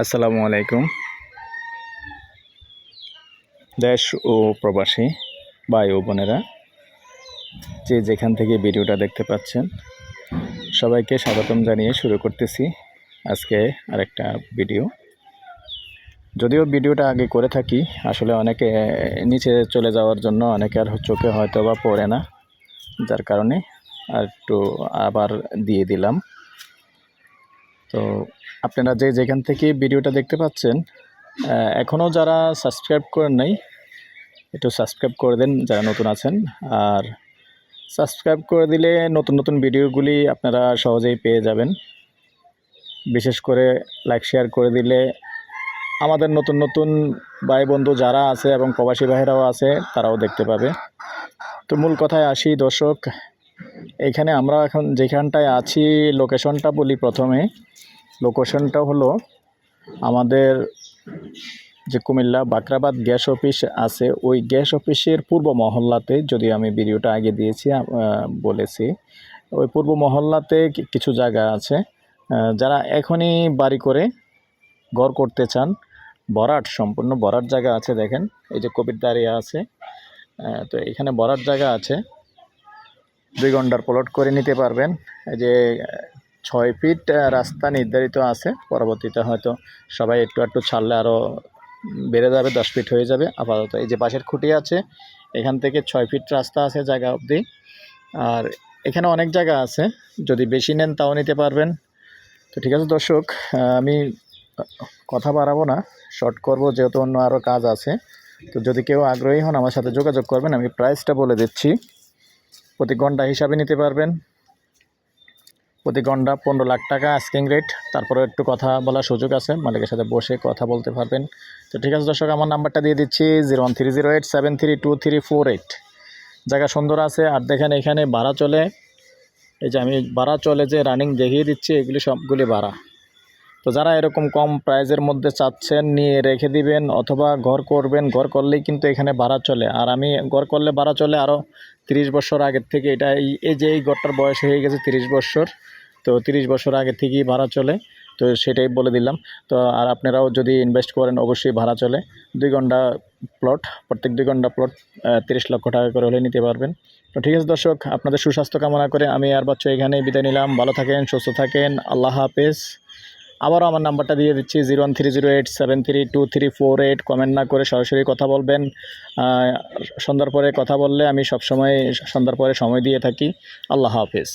আসসালামু আলাইকুম দেশ ও প্রবাসী ভাই ও বোনেরা, যে যেখান থেকে ভিডিওটা দেখতে পাচ্ছেন, সবাইকে স্বাগতম জানিয়ে শুরু করতেছি আজকে আরেকটা ভিডিও। যদিও ভিডিওটা আগে করে থাকি, আসলে অনেকে নিচে চলে যাওয়ার জন্য অনেকে আর চোখে হয়তো বা পড়ে না, যার কারণে আর একটু আবার দিয়ে দিলাম। তো আপনারা যে যেখান থেকে ভিডিওটা দেখতে পাচ্ছেন এখনও যারা সাবস্ক্রাইব করেন নাই, একটু সাবস্ক্রাইব করে দেন যারা নতুন আছেন, আর সাবস্ক্রাইব করে দিলে নতুন নতুন ভিডিওগুলি আপনারা সহজেই পেয়ে যাবেন। বিশেষ করে লাইক, শেয়ার করে দিলে আমাদের নতুন নতুন ভাই বন্ধু যারা আছে এবং প্রবাসী ভাইরাও আছে, তারাও দেখতে পাবে। তো মূল কথায় আসি দর্শক, এখানে আমরা এখন যেখানটায় আছি লোকেশনটা বলি প্রথমে। লোকেশনটা হলো আমাদের যে কুমিল্লা বাকরাবাদ গ্যাস অফিস আছে, ওই গ্যাস অফিসের পূর্ব মহল্লাতে, যদি আমি ভিডিওটা আগে দিয়েছি বলেছি। ওই পূর্ব মহল্লাতে কিছু জায়গা আছে। যারা এখনই বাড়ি করে, ঘর করতে চান বরাট, সম্পূর্ণ বরাট জায়গা আছে দেখেন, এই যে কবির দাঁড়িয়ে আছে। তো এখানে বরাট জায়গা আছে। দুই ঘণ্টার প্লট করে নিতে পারবেন। এই যে ছয় ফিট রাস্তা নির্ধারিত আছে। পরবর্তীতে হয়তো সবাই একটু একটু ছাড়লে আরও বেড়ে যাবে, দশ ফিট হয়ে যাবে। আপাতত এই যে পাশের খুঁটি আছে, এখান থেকে ছয় ফিট রাস্তা আছে জায়গা অবধি। আর এখানে অনেক জায়গা আছে, যদি বেশি নেন তাও নিতে পারবেন। তো ঠিক আছে দর্শক আমি কথা বাড়াবো না শর্ট করব, যেহেতু অন্য আরও কাজ আছে। তো যদি কেউ আগ্রহী হন আমার সাথে যোগাযোগ করবেন, আমি প্রাইসটা বলে দিচ্ছি। প্রতি ঘণ্টা হিসাবে নিতে পারবেন। প্রতি ঘণ্টা পনেরো লাখ টাকা আস্কিং রেট তারপরে একটু কথা বলার সুযোগ আছে, মালিকের সাথে বসে কথা বলতে পারবেন। তো ঠিক আছে দর্শক, আমার নাম্বারটা দিয়ে দিচ্ছি zero one three zero eight seven three two three four eight জায়গা সুন্দর আছে, আর দেখেন এখানে ভাড়া চলে। এই যে আমি ভাড়া চলে যে রানিং দেখিয়ে দিচ্ছি, এগুলি সবগুলি ভাড়া। তো যারা এরকম কম প্রাইজের মধ্যে চাচ্ছেন, নিয়ে রেখে দিবেন অথবা ঘর করবেন, ঘর করলেই কিন্তু এখানে ভাড়া চলে। আর আমি ঘর করলে ভাড়া চলে আরও তিরিশ বছর আগের থেকে এটা এই এই যে এই ঘরটার বয়স হয়ে গেছে তিরিশ বছর, তো তিরিশ বছর আগে থেকেই ভাড়া চলে, তো সেটাই বলে দিলাম। তো আর আপনারাও যদি ইনভেস্ট করেন, অবশ্যই ভাড়া চলে। দুই ঘণ্টা প্লট প্রত্যেক দুই ঘণ্টা প্লট তিরিশ লক্ষ টাকা করে হলে নিতে পারবেন। তো ঠিক আছে দর্শক, আপনাদের সুস্বাস্থ্য কামনা করে আমি আর বাচ্চা এখানেই বিদায় নিলাম। ভালো থাকেন, সুস্থ থাকেন, আল্লাহ হাফেজ। আবারও আমার নাম্বারটা দিয়ে দিচ্ছি, zero one three zero eight seven three two three four eight. Comment না করে সরাসরি কথা বলবেন। সন্ধ্যার পরে কথা বললে আমি সবসময়, সন্ধ্যার পরে সময় দিয়ে থাকি। আল্লাহ হাফেজ।